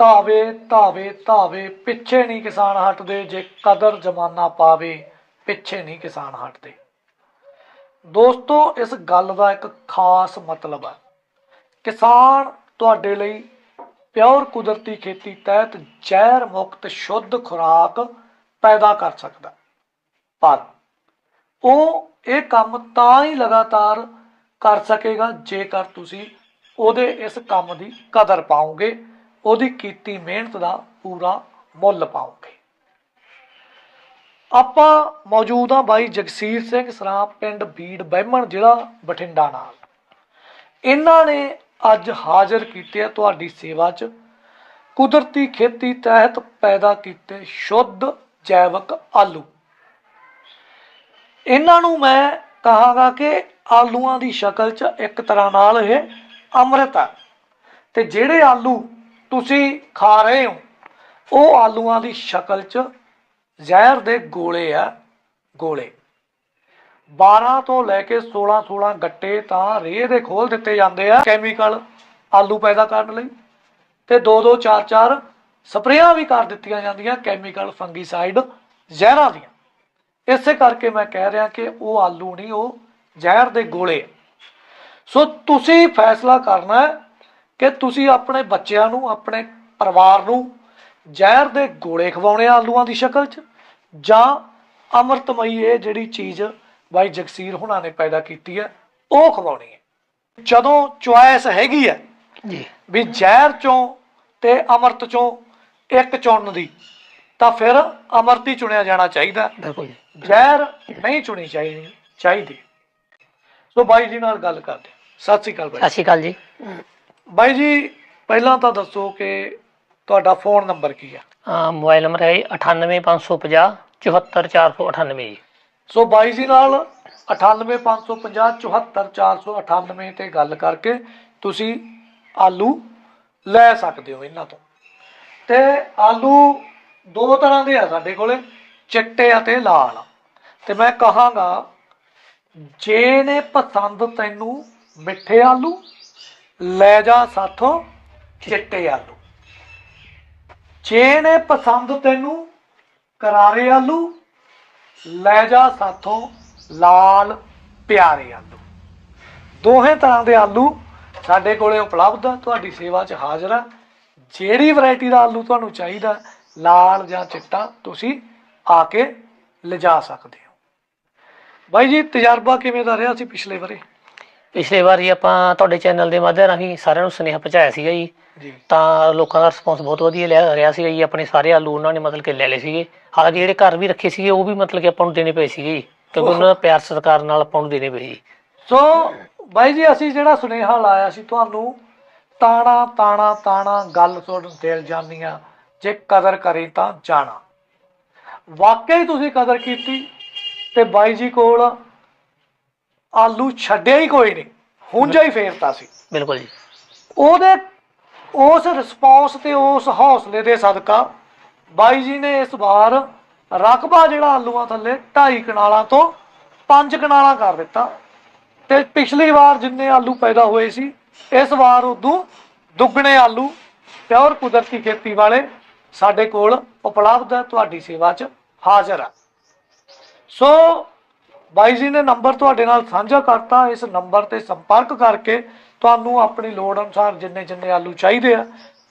ਧਾਵੇ ਧਾਵੇ ਧਾਵੇ, ਪਿੱਛੇ ਨਹੀਂ ਕਿਸਾਨ ਹਟਦੇ, ਜੇ ਕਦਰ ਜਮਾਨਾ ਪਾਵੇ, ਪਿੱਛੇ ਨਹੀਂ ਕਿਸਾਨ ਹਟਦੇ। ਦੋਸਤੋ, ਇਸ ਗੱਲ ਦਾ ਇੱਕ ਖਾਸ ਮਤਲਬ ਹੈ। ਕਿਸਾਨ ਤੁਹਾਡੇ ਲਈ ਪਿਓਰ ਕੁਦਰਤੀ ਖੇਤੀ ਤਹਿਤ ਜ਼ਹਿਰ ਮੁਕਤ ਸ਼ੁੱਧ ਖੁਰਾਕ ਪੈਦਾ ਕਰ ਸਕਦਾ ਪਰ ਉਹ ਇਹ ਕੰਮ ਤਾਂ ਹੀ ਲਗਾਤਾਰ ਕਰ ਸਕੇਗਾ ਜੇਕਰ ਤੁਸੀਂ ਉਹਦੇ ਇਸ ਕੰਮ ਦੀ ਕਦਰ ਪਾਓਗੇ। ਉਹਦੀ ਕੀਤੀ ਮਿਹਨਤ ਦਾ ਪੂਰਾ ਮੁੱਲ ਪਾਓਗੇ। ਆਪਾਂ ਮੌਜੂਦ ਹਾਂ ਬਾਈ ਜਗਸੀਰ ਸਿੰਘ ਸਰਾਂ ਪਿੰਡ ਬੀੜ ਬਹਿਮਣ ਜ਼ਿਲ੍ਹਾ ਬਠਿੰਡਾ ਨਾਲ। ਇਹਨਾਂ ਨੇ ਅੱਜ ਹਾਜ਼ਰ ਕੀਤੇ ਆ ਤੁਹਾਡੀ ਸੇਵਾ 'ਚ। ਕੁਦਰਤੀ ਖੇਤੀ ਤਹਿਤ ਪੈਦਾ ਕੀਤੇ ਸ਼ੁੱਧ ਜੈਵਿਕ ਆਲੂ। ਇਹਨਾਂ ਨੂੰ ਮੈਂ ਕਹਾਂਗਾ ਕਿ ਆਲੂਆਂ ਦੀ ਸ਼ਕਲ 'ਚ ਇੱਕ ਤਰ੍ਹਾਂ ਨਾਲ ਇਹ ਅੰਮ੍ਰਿਤ ਹੈ ਤੇ ਜਿਹੜੇ ਆਲੂ ਤੁਸੀਂ ਖਾ ਰਹੇ ਹੋ। ਉਹ ਆਲੂਆਂ ਦੀ ਸ਼ਕਲ 'ਚ ਜ਼ਹਿਰ ਦੇ ਗੋਲੇ ਆ, ਗੋਲੇ। 12 ਤੋਂ ਲੈ ਕੇ 16 16 ਗੱਟੇ ਤਾਂ ਰੇਹ ਦੇ ਖੋਲ ਦਿੱਤੇ ਜਾਂਦੇ ਆ ਕੈਮੀਕਲ ਆਲੂ ਪੈਦਾ ਕਰਨ ਲਈ। ਤੇ 2 2 4 4 ਸਪਰੇਆਂ ਵੀ ਕਰ ਦਿੱਤੀਆਂ ਜਾਂਦੀਆਂ ਕੈਮੀਕਲ ਫੰਗੀਸਾਈਡ ਜ਼ਹਿਰਾਂ ਦੀਆਂ। ਇਸੇ ਕਰਕੇ ਮੈਂ ਕਹਿ ਰਿਹਾ ਕਿ ਉਹ ਆਲੂ ਨਹੀਂ, ਉਹ ਜ਼ਹਿਰ ਦੇ ਗੋਲੇ ਸੋ ਤੁਸੀਂ ਫੈਸਲਾ ਕਰਨਾ ਹੈ ਕਿ ਤੁਸੀਂ ਆਪਣੇ ਬੱਚਿਆਂ ਨੂੰ ਆਪਣੇ ਪਰਿਵਾਰ ਨੂੰ ਜ਼ਹਿਰ ਦੇ ਗੋਲੇ ਖਵਾਉਣੇ ਆਲੂਆਂ ਦੀ ਸ਼ਕਲ 'ਚ? ਜਾਂ ਅੰਮ੍ਰਿਤਮਈ ਇਹ ਜਿਹੜੀ ਚੀਜ਼ ਬਾਈ ਜਗਸੀਰ ਹੁਣਾਂ ਨੇ ਪੈਦਾ ਕੀਤੀ ਹੈ ਉਹ ਖਵਾਉਣੀ ਹੈ? ਜਦੋਂ ਚੁਆਇਸ ਹੈਗੀ ਹੈ ਜੀ। ਵੀ ਜ਼ਹਿਰ ਚੋਂ ਤੇ ਅੰਮ੍ਰਿਤ ਚੋਂ ਇੱਕ ਚੁਣਨ ਦੀ ਤਾਂ ਫਿਰ ਅੰਮ੍ਰਿਤ ਹੀ ਚੁਣਿਆ ਜਾਣਾ ਚਾਹੀਦਾ। ਜ਼ਹਿਰ ਨਹੀਂ ਚੁਣੀ ਚਾਹੀਦੀ ਚਾਹੀਦੀ। ਸੋ ਬਾਈ ਜੀ ਨਾਲ ਗੱਲ ਕਰਦੇ। ਸਤਿ ਸ਼੍ਰੀ ਅਕਾਲ ਬਾਈ। ਸਤਿ ਸ਼੍ਰੀ ਅਕਾਲ ਜੀ। ਬਾਈ ਜੀ ਪਹਿਲਾਂ ਤਾਂ ਦੱਸੋ ਕਿ ਤੁਹਾਡਾ ਫੋਨ ਨੰਬਰ ਕੀ ਹੈ ਅਹ ਮੋਬਾਈਲ ਨੰਬਰ ਹੈ 98550 74498 ਜੀ। ਸੋ ਬਾਈ ਜੀ ਨਾਲ 98550 74498 ਤੇ ਗੱਲ ਕਰਕੇ ਤੁਸੀਂ ਆਲੂ ਲੈ ਸਕਦੇ ਹੋ ਇਹਨਾਂ ਤੋਂ। ਤੇ ਆਲੂ ਦੋ ਤਰ੍ਹਾਂ ਦੇ ਆ ਸਾਡੇ ਕੋਲੇ ਚਿੱਟੇ ਅਤੇ ਲਾਲ। ਤੇ ਮੈਂ ਕਹਾਂਗਾ ਜੇ ਨੇ ਪਸੰਦ ਤੈਨੂੰ ਮਿੱਠੇ ਆਲੂ ਲੈ ਜਾ ਸਾਥੋਂ ਚਿੱਟੇ ਆਲੂ। ਜੇ ਨੇ ਪਸੰਦ ਤੈਨੂੰ ਕਰਾਰੇ ਆਲੂ, ਲੈ ਜਾ ਸਾਥੋਂ ਲਾਲ ਪਿਆਰੇ ਆਲੂ। ਦੋਹੇ ਤਰ੍ਹਾਂ ਦੇ ਆਲੂ ਸਾਡੇ ਕੋਲੇ ਉਪਲਬਧ ਆ, ਤੁਹਾਡੀ ਸੇਵਾ 'ਚ ਹਾਜ਼ਰ ਆ। ਜਿਹੜੀ ਵੈਰਾਈਟੀ ਦਾ ਆਲੂ ਤੁਹਾਨੂੰ ਚਾਹੀਦਾ, ਲਾਲ ਜਾਂ ਚਿੱਟਾ, ਤੁਸੀਂ ਆ ਕੇ ਲਿਜਾ ਸਕਦੇ ਹੋ। ਬਾਈ ਜੀ, ਤਜਰਬਾ ਕਿਵੇਂ ਦਾ ਰਿਹਾ ਸੀ ਪਿਛਲੇ ਵਾਰੇ? ਪਿਛਲੇ ਵਾਰੀ ਆਪਾਂ ਤੁਹਾਡੇ ਚੈਨਲ ਦੇ ਮਾਧਿਅਮ ਰਾਹੀਂ ਸਾਰਿਆਂ ਨੂੰ ਸੁਨੇਹਾ ਪਹੁੰਚਾਇਆ ਸੀਗਾ ਜੀ। ਜੀ। ਤਾਂ ਲੋਕਾਂ ਦਾ ਰਿਸਪੌਂਸ ਬਹੁਤ ਵਧੀਆ ਲਿਆ ਰਿਹਾ ਸੀਗਾ ਜੀ। ਆਪਣੇ ਸਾਰੇ ਆਲੂ ਉਹਨਾਂ ਨੇ ਮਤਲਬ ਕਿ ਲੈ ਲਏ ਸੀਗੇ। ਹਾਲਾਂਕਿ ਜਿਹੜੇ ਘਰ ਵੀ ਰੱਖੇ ਸੀਗੇ ਉਹ ਵੀ ਮਤਲਬ ਕਿ ਆਪਾਂ ਨੂੰ ਦੇਣੇ ਪਏ ਸੀਗੇ ਜੀ। ਕਿਉਂਕਿ ਉਹਨਾਂ ਦਾ ਪਿਆਰ ਸਤਿਕਾਰ ਨਾਲ ਆਪਾਂ ਨੂੰ ਦੇਣੇ ਪਏ ਜੀ। ਸੋ ਬਾਈ ਜੀ ਅਸੀਂ ਜਿਹੜਾ ਸੁਨੇਹਾ ਲਾਇਆ ਸੀ ਤੁਹਾਨੂੰ ਤਾਣਾ ਤਾਣਾ ਤਾਣਾ ਗੱਲ ਸੁਣ ਦਿਲ ਜਾਨੀਆਂ ਜੇ ਕਦਰ ਕਰੇ ਤਾਂ ਜਾਣਾ। ਵਾਕਈ ਤੁਸੀਂ ਕਦਰ ਕੀਤੀ ਤੇ ਬਾਈ ਜੀ ਕੋਲ ਆਲੂ ਛੱਡਿਆ ਹੀ ਕੋਈ ਨਹੀਂ। ਹੁੰਜਾ ਹੀ ਫੇਰਤਾ ਸੀ। ਬਿਲਕੁਲ ਜੀ। ਉਹਦੇ ਉਸ ਰਿਸਪੌਂਸ ਤੇ ਉਸ ਹੌਸਲੇ ਦੇ ਸਦਕਾ ਬਾਈ ਜੀ ਨੇ ਇਸ ਵਾਰ ਰਕਬਾ ਜਿਹੜਾ ਆਲੂਆਂ ਥੱਲੇ 2.5 ਕਨਾਲਾਂ ਤੋਂ 5 ਕਨਾਲਾਂ ਕਰ ਦਿੱਤਾ। ਤੇ ਪਿਛਲੀ ਵਾਰ ਜਿੰਨੇ ਆਲੂ ਪੈਦਾ ਹੋਏ ਸੀ ਇਸ ਵਾਰ ਉਦੋਂ ਦੁੱਗਣੇ ਆਲੂ ਪਿਓਰ ਕੁਦਰਤੀ ਖੇਤੀ ਵਾਲੇ ਸਾਡੇ ਕੋਲ ਉਪਲਬਧ ਹੈ ਤੁਹਾਡੀ ਸੇਵਾ 'ਚ ਹਾਜ਼ਰ ਆ। ਸੋ ਬਾਈ ਜੀ ਨੇ ਨੰਬਰ ਤੁਹਾਡੇ ਨਾਲ ਸਾਂਝਾ ਕਰਤਾ, ਇਸ ਨੰਬਰ ਤੇ ਸੰਪਰਕ ਕਰਕੇ ਤੁਹਾਨੂੰ ਆਪਣੀ ਲੋੜ ਅਨੁਸਾਰ ਜਿੰਨੇ ਜਿੰਨੇ ਆਲੂ ਚਾਹੀਦੇ ਆ,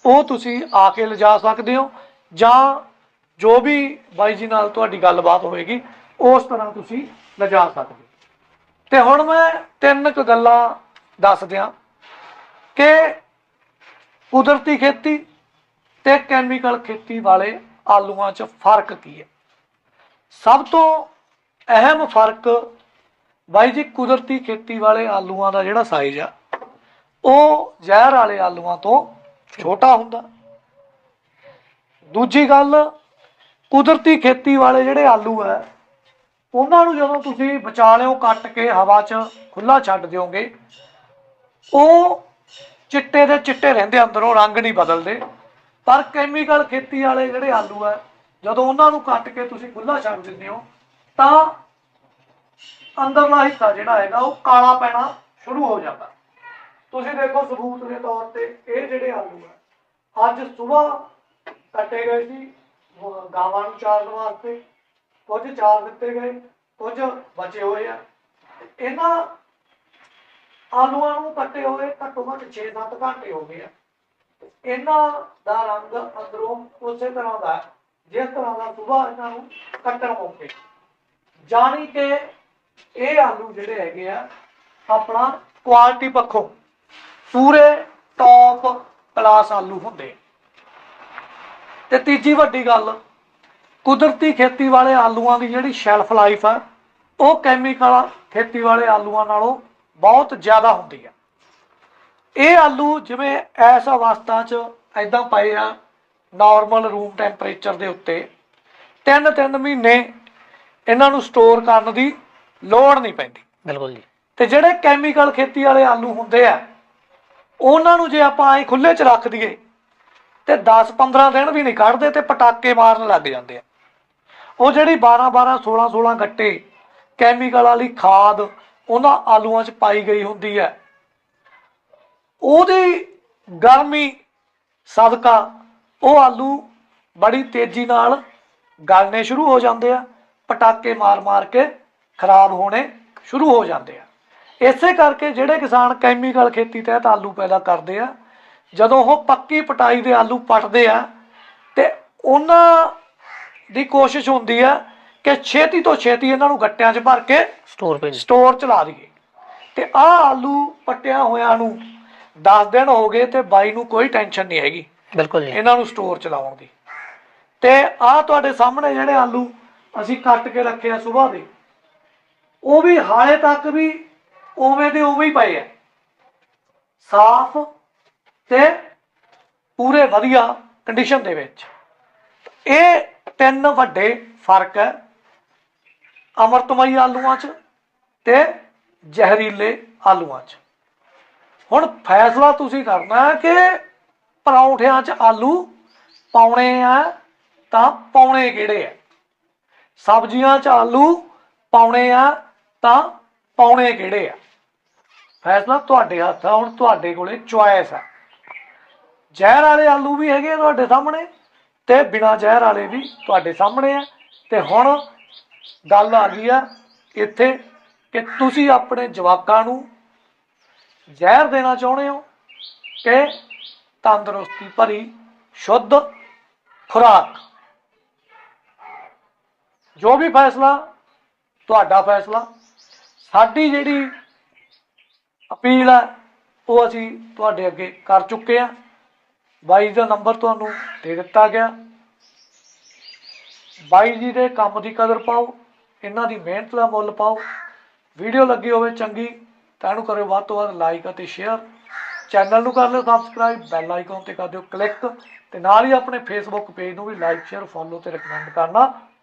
ਉਹ ਤੁਸੀਂ ਆ ਕੇ ਲਿਜਾ ਸਕਦੇ ਹੋ ਜਾਂ ਜੋ ਵੀ ਬਾਈ ਜੀ ਨਾਲ ਤੁਹਾਡੀ ਗੱਲਬਾਤ ਹੋਏਗੀ ਉਸ ਤਰ੍ਹਾਂ ਤੁਸੀਂ ਲਿਜਾ ਸਕਦੇ ਹੋ। ਤੇ ਹੁਣ ਮੈਂ ਤਿੰਨ ਕੁ ਗੱਲਾਂ ਦੱਸ ਦਿਆਂ ਕਿ ਕੁਦਰਤੀ ਖੇਤੀ ਤੇ ਕੈਮੀਕਲ ਖੇਤੀ ਵਾਲੇ ਆਲੂਆਂ 'ਚ ਫ਼ਰਕ ਕੀ ਹੈ? ਸਭ ਤੋਂ ਅਹਿਮ ਫ਼ਰਕ ਬਾਈ ਜੀ, ਕੁਦਰਤੀ ਖੇਤੀ ਵਾਲੇ ਆਲੂਆਂ ਦਾ ਜਿਹੜਾ ਸਾਈਜ਼ ਆ, ਉਹ ਜ਼ਹਿਰ ਵਾਲੇ ਆਲੂਆਂ ਤੋਂ ਛੋਟਾ ਹੁੰਦਾ। ਦੂਜੀ ਗੱਲ, ਕੁਦਰਤੀ ਖੇਤੀ ਵਾਲੇ ਜਿਹੜੇ ਆਲੂ ਆ, ਉਹਨਾਂ ਨੂੰ ਜਦੋਂ ਤੁਸੀਂ ਵਿਚਾਲਿਓਂ ਕੱਟ ਕੇ ਹਵਾ 'ਚ ਖੁੱਲਾ ਛੱਡ ਦਿਓਗੇ, ਉਹ ਚਿੱਟੇ ਦੇ ਚਿੱਟੇ ਰਹਿੰਦੇ ਅੰਦਰੋਂ, ਰੰਗ ਨਹੀਂ ਬਦਲਦੇ। ਪਰ ਕੈਮੀਕਲ ਖੇਤੀ ਵਾਲੇ ਜਿਹੜੇ ਆਲੂ ਆ, ਜਦੋਂ ਉਹਨਾਂ ਨੂੰ ਕੱਟ ਕੇ ਤੁਸੀਂ ਖੁੱਲਾ ਛੱਡ ਦਿੰਦੇ ਹੋ ਤਾਂ ਅੰਦਰਲਾ ਹਿੱਸਾ ਜਿਹੜਾ ਹੈਗਾ ਉਹ ਕਾਲਾ ਪੈਣਾ ਸ਼ੁਰੂ ਹੋ ਜਾਂਦਾ। ਤੁਸੀਂ ਦੇਖੋ ਸਬੂਤ ਦੇ ਤੌਰ ਤੇ ਇਹ ਜਿਹੜੇ ਆਲੂ ਆ ਅੱਜ ਸਵੇਰ ਕੱਟੇ ਗਏ ਸੀ ਗਾਵਾਂ ਨੂੰ ਚਾਰਨ ਵਾਸਤੇ ਕੁਝ ਚਾਰ ਦਿੱਤੇ ਗਏ ਕੁਝ ਬਚੇ ਹੋਏ ਆ। ਇਹਨਾਂ ਆਲੂਆਂ ਨੂੰ ਕੱਟੇ ਹੋਏ ਘੱਟੋ ਘੱਟ 6-7 ਘੰਟੇ ਹੋ ਗਏ ਆ। ਇਹਨਾਂ ਦਾ ਰੰਗ ਅੰਦਰੋਂ ਉਸੇ ਤਰ੍ਹਾਂ ਦਾ ਹੈ, ਜਿਸ ਤਰ੍ਹਾਂ ਦਾ ਸਵੇਰ ਇਹਨਾਂ ਨੂੰ ਕੱਟਣ ਮੌਕੇ। ਜਾਣੀ ਕਿ ਇਹ ਆਲੂ ਜਿਹੜੇ ਹੈਗੇ ਆ, ਆਪਣਾ ਕੁਆਲਿਟੀ ਪੱਖੋਂ ਪੂਰੇ ਟੌਪ ਕਲਾਸ ਆਲੂ ਹੁੰਦੇ ਤੇ ਤੀਜੀ ਵੱਡੀ ਗੱਲ, ਕੁਦਰਤੀ ਖੇਤੀ ਵਾਲੇ ਆਲੂਆਂ ਦੀ ਜਿਹੜੀ ਸ਼ੈਲਫ ਲਾਈਫ ਆ, ਉਹ ਕੈਮੀਕਲ ਖੇਤੀ ਵਾਲੇ ਆਲੂਆਂ ਨਾਲੋਂ ਬਹੁਤ ਜ਼ਿਆਦਾ ਹੁੰਦੀ ਆ। ਇਹ ਆਲੂ ਜਿਵੇਂ ਐਸ ਅਵਸਥਾ 'ਚ ਐਦਾਂ ਪਏ ਆ ਨਾਰਮਲ ਰੂਮ ਟੈਂਪਰੇਚਰ ਦੇ ਉੱਤੇ ਤਿੰਨ ਤਿੰਨ ਮਹੀਨੇ ਇਹਨਾਂ ਨੂੰ ਸਟੋਰ ਕਰਨ ਦੀ ਲੋੜ ਨਹੀਂ ਪੈਂਦੀ। ਬਿਲਕੁਲ ਜੀ। ਤੇ ਜਿਹੜੇ ਕੈਮੀਕਲ ਖੇਤੀ ਵਾਲੇ ਆਲੂ ਹੁੰਦੇ ਆ ਉਹਨਾਂ ਨੂੰ ਜੇ ਆਪਾਂ ਐ ਖੁੱਲੇ 'ਚ ਰੱਖ ਦਈਏ ਤੇ 10-15 ਦਿਨ ਵੀ ਨਹੀਂ ਕੱਢਦੇ ਤੇ ਪਟਾਕੇ ਮਾਰਨ ਲੱਗ ਜਾਂਦੇ ਆ। ਉਹ ਜਿਹੜੀ 12-12 16-16 ਗੱਟੇ ਕੈਮੀਕਲ ਵਾਲੀ ਖਾਦ ਉਹਨਾਂ ਆਲੂਆਂ 'ਚ ਪਾਈ ਗਈ ਹੁੰਦੀ ਹੈ ਉਹਦੀ ਗਰਮੀ ਸਦਕਾ ਉਹ ਆਲੂ ਬੜੀ ਤੇਜ਼ੀ ਨਾਲ ਗਲਣੇ ਸ਼ੁਰੂ ਹੋ ਜਾਂਦੇ ਆ ਪਟਾਕੇ ਮਾਰ-ਮਾਰ ਕੇ ਖਰਾਬ ਹੋਣੇ ਸ਼ੁਰੂ ਹੋ ਜਾਂਦੇ ਆ। ਇਸੇ ਕਰਕੇ ਜਿਹੜੇ ਕਿਸਾਨ ਕੈਮੀਕਲ ਖੇਤੀ ਤਹਿਤ ਆਲੂ ਪੈਦਾ ਕਰਦੇ ਆ ਜਦੋਂ ਉਹ ਪੱਕੀ ਪਟਾਈ ਦੇ ਆਲੂ ਪਟਦੇ ਆ ਤੇ ਉਹਨਾਂ ਦੀ ਕੋਸ਼ਿਸ਼ ਹੁੰਦੀ ਆ ਕਿ ਛੇਤੀ ਤੋਂ ਛੇਤੀ ਇਹਨਾਂ ਨੂੰ ਗੱਟਿਆਂ 'ਚ ਭਰ ਕੇ ਸਟੋਰ ਪੇ ਜੀ ਸਟੋਰ ਚਲਾ ਦਈਏ। ਤੇ ਆਹ ਆਲੂ ਪੱਟਿਆਂ ਹੋਇਆਂ ਨੂੰ 10 ਦਿਨ ਹੋ ਗਏ ਤੇ ਬਾਈ ਨੂੰ ਕੋਈ ਟੈਨਸ਼ਨ ਨਹੀਂ ਹੈਗੀ। ਬਿਲਕੁਲ ਜੀ। ਇਹਨਾਂ ਨੂੰ ਸਟੋਰ ਚਲਾਉਣ ਦੀ। ਤੇ ਆਹ ਤੁਹਾਡੇ ਸਾਹਮਣੇ ਜਿਹੜੇ ਆਲੂ ਅਸੀਂ ਕੱਟ ਕੇ ਰੱਖੇ ਆ ਸਵੇਰ ਦੇ। ਉਹ ਵੀ ਹਾਲੇ ਤੱਕ ਵੀ ਉਵੇਂ ਦੇ ਉਵੇਂ ਹੀ ਪਏ ਆ। ਸਾਫ਼ ਤੇ ਪੂਰੇ ਵਧੀਆ ਕੰਡੀਸ਼ਨ ਦੇ ਵਿੱਚ। ਇਹ ਤਿੰਨ ਵੱਡੇ ਫ਼ਰਕ ਹੈ, ਅਮਰਤਮਈ ਆਲੂਆਂ 'ਚ ਤੇ ਜ਼ਹਿਰੀਲੇ ਆਲੂਆਂ 'ਚ। ਹੁਣ ਫੈਸਲਾ ਤੁਸੀਂ ਕਰਨਾ ਕਿ ਪਰੌਂਠਿਆਂ 'ਚ ਆਲੂ ਪਾਉਣੇ ਆ ਤਾਂ ਪਾਉਣੇ ਕਿਹੜੇ ਆ? ਸਬਜ਼ੀਆਂ 'ਚ ਆਲੂ ਪਾਉਣੇ ਆ ਤਾਂ ਪਾਉਣੇ ਕਿਹੜੇ ਆ? ਫੈਸਲਾ ਤੁਹਾਡੇ ਹੱਥ ਆ, ਹੁਣ ਤੁਹਾਡੇ ਕੋਲੇ ਚੁਆਇਸ ਆ। ਜ਼ਹਿਰ ਵਾਲੇ ਆਲੂ ਵੀ ਹੈਗੇ ਆ ਤੁਹਾਡੇ ਸਾਹਮਣੇ ਤੇ ਬਿਨਾ ਜ਼ਹਿਰ ਵਾਲੇ ਵੀ ਤੁਹਾਡੇ ਸਾਹਮਣੇ ਆ। ਤੇ ਹੁਣ ਗੱਲ ਆ ਗਈ ਆ ਇੱਥੇ ਕਿ ਤੁਸੀਂ ਆਪਣੇ ਜਵਾਕਾਂ ਨੂੰ ਜ਼ਹਿਰ ਦੇਣਾ ਚਾਹੁੰਦੇ ਹੋ ਕਿ ਤੰਦਰੁਸਤੀ ਭਰੀ, ਸ਼ੁੱਧ ਖੁਰਾਕ ਜੋ ਵੀ ਫੈਸਲਾ, ਤੁਹਾਡਾ ਫੈਸਲਾ। ਸਾਡੀ ਜਿਹੜੀ ਅਪੀਲ ਹੈ, ਉਹ ਅਸੀਂ ਤੁਹਾਡੇ ਅੱਗੇ ਕਰ ਚੁੱਕੇ ਆ ਬਾਈ ਦਾ ਨੰਬਰ ਤੁਹਾਨੂੰ ਦੇ ਦਿੱਤਾ ਗਿਆ। ਬਾਈ ਜੀ ਦੇ ਕੰਮ ਦੀ ਕਦਰ ਪਾਓ, ਇਹਨਾਂ ਦੀ ਮਿਹਨਤ ਦਾ ਮੁੱਲ ਪਾਓ। ਵੀਡੀਓ ਲੱਗੀ ਹੋਵੇ ਚੰਗੀ, ਤਾਂ ਇਹਨੂੰ ਕਰਿਓ ਵੱਧ ਤੋਂ ਵੱਧ ਲਾਈਕ ਅਤੇ ਸ਼ੇਅਰ ਚੈਨਲ ਨੂੰ ਕਰ ਲਿਓ ਸਬਸਕ੍ਰਾਈਬ ਬੈਲ ਆਈਕਨ ਤੇ ਕਰ ਦਿਓ ਕਲਿੱਕ ਤੇ ਨਾਲ ਹੀ ਆਪਣੇ ਫੇਸਬੁੱਕ ਪੇਜ ਨੂੰ ਵੀ ਲਾਈਕ ਸ਼ੇਅਰ ਫੋਲੋ ਤੇ ਰეკਮੈਂਡ ਕਰਨਾ।